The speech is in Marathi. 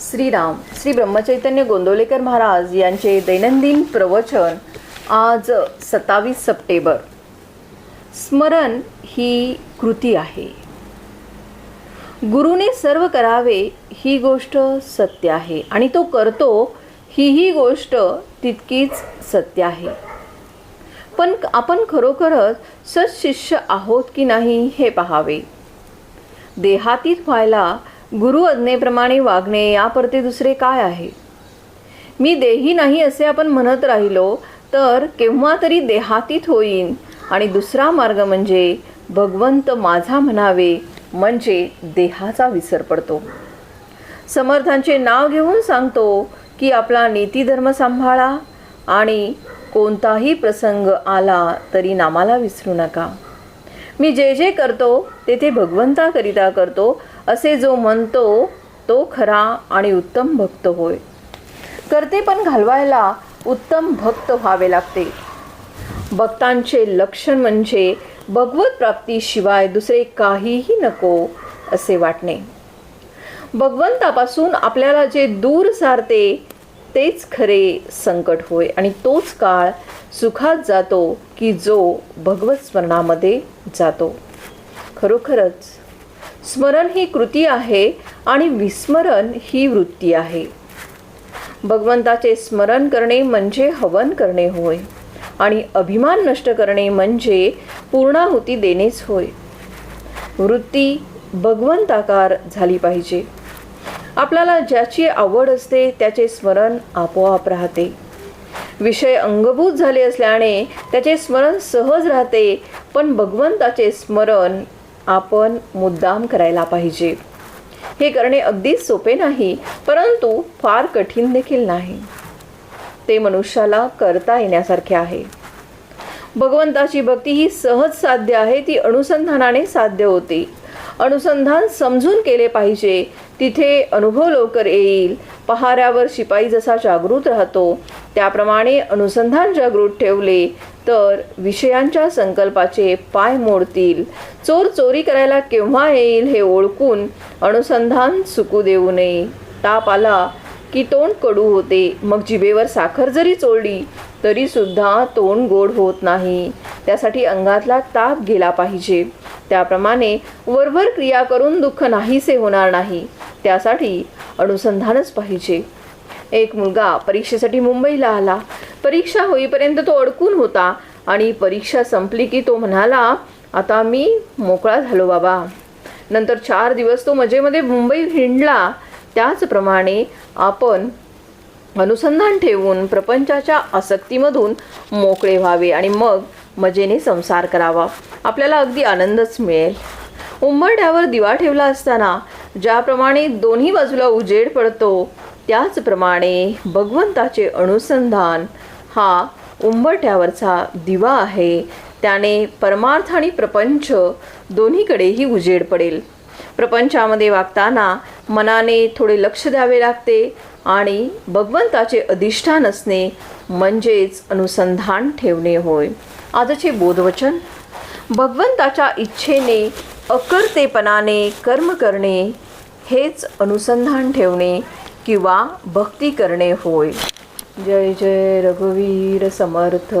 श्रीराम श्री ब्रह्मचैतन्य गोंदवलेकर महाराज यांचे दैनंदिन प्रवचन आज सत्तावीस सप्टेंबर. स्मरण ही कृती आहे. गुरुने सर्व करावे ही गोष्ट सत्य आहे आणि तो करतो हीही गोष्ट तितकीच सत्य आहे. पण आपण खरोखरच सत्शिष्य आहोत की नाही हे पाहावे. देहातीत व्हायला गुरु आज्ञेप्रमाणे वागणे यापरते दुसरे काय आहे? मी देही नाही असे आपण म्हणत राहिलो तर केव्हा तरी देहातीत होईन. आणि दुसरा मार्ग म्हणजे भगवंत माझा म्हणावे म्हणजे देहाचा विसर पडतो. समर्थांचे नाव घेऊन सांगतो की आपला नीतीधर्म सांभाळा आणि कोणताही प्रसंग आला तरी नामाला विसरू नका. मी जे जे करतो ते ते भगवंताकरिता करतो असे जो म्हणतो तो खरा आणि उत्तम भक्त होय. करते पण घालवायला उत्तम भक्त व्हावे लागते. भक्तांचे लक्षण म्हणजे भगवत प्राप्तीशिवाय दुसरे काहीही नको असे वाटणे. भगवंतापासून आपल्याला जे दूर सारते तेच खरे संकट होय आणि तोच काळ सुखात जातो की जो भगवत स्मरणामध्ये जातो. खरोखरच स्मरण ही कृती आहे आणि विस्मरण ही वृत्ती आहे. भगवंताचे स्मरण करणे म्हणजे हवन करणे होय आणि अभिमान नष्ट करणे म्हणजे पूर्णाहुती देणेच होय. वृत्ती भगवंताकार झाली पाहिजे. आपल्याला ज्याची आवड असते त्याचे स्मरण आपोआप राहते. विषय अंगभूत झाले असल्याने त्याचे स्मरण सहज राहते पण भगवंताचे स्मरण आपण मुद्दाम करायला पाहिजे. हे करणे अगदीच सोपे नाही परंतु फार कठीण देखील नाही. ते मनुष्याला करता येण्यासारखे आहे. भगवंताची भक्ती ही सहज साध्य आहे ती अनुसंधानाने साध्य होते. अनुसंधान समजून केले पाहिजे तिथे अनुभव लवकर येईल पहाऱ्यावर शिपाई जसा जागृत राहतो त्याप्रमाणे अनुसंधान जागृत ठेवले तर विषयांच्या संकल्पाचे पाय मोडतील. चोर चोरी करायला केव्हा येईल हे ओळखून अनुसंधान सुकू देऊ नये. ताप आला की तोंड कडू होते. मग जिभेवर साखर जरी चोळली तरी सुद्धा तोंड गोड होत नाही. त्यासाठी अंगातला ताप गेला पाहिजे. त्याप्रमाणे वरवर क्रिया करून दुःख नाहीसे होणार नाही. त्यासाठी अनुसंधानच पाहिजे. एक मुलगा परीक्षेसाठी मुंबईला आला. परीक्षा होईपर्यंत तो अडकून होता. आणि परीक्षा संपली की तो म्हणाला आता मी मोकळा झालो बाबा. नंतर चार दिवस तो मजेमध्ये मुंबई हिंडला. त्याचप्रमाणे आपण अनुसंधान ठेवून प्रपंचाच्या आसक्तीमधून मोकळे व्हावे आणि मग मजेने संसार करावा. आपल्याला अगदी आनंदच मिळेल. उंबरड्यावर दिवा ठेवला असताना ज्याप्रमाणे दोन्ही बाजूला उजेड पडतो त्याचप्रमाणे भगवंताचे अनुसंधान हा उंबरठ्यावरचा दिवा आहे. त्याने परमार्थ आणि प्रपंच दोन्हीकडेही उजेड पडेल. प्रपंचामध्ये वागताना मनाने थोडे लक्ष द्यावे लागते आणि भगवंताचे अधिष्ठान असणे म्हणजेच अनुसंधान ठेवणे होय. आजचे बोधवचन. भगवंताच्या इच्छेने अकर्तेपणाने कर्म करणे हेच अनुसंधान ठेवणे किंवा भक्ती करणे होय. जय जय रघुवीर समर्थ।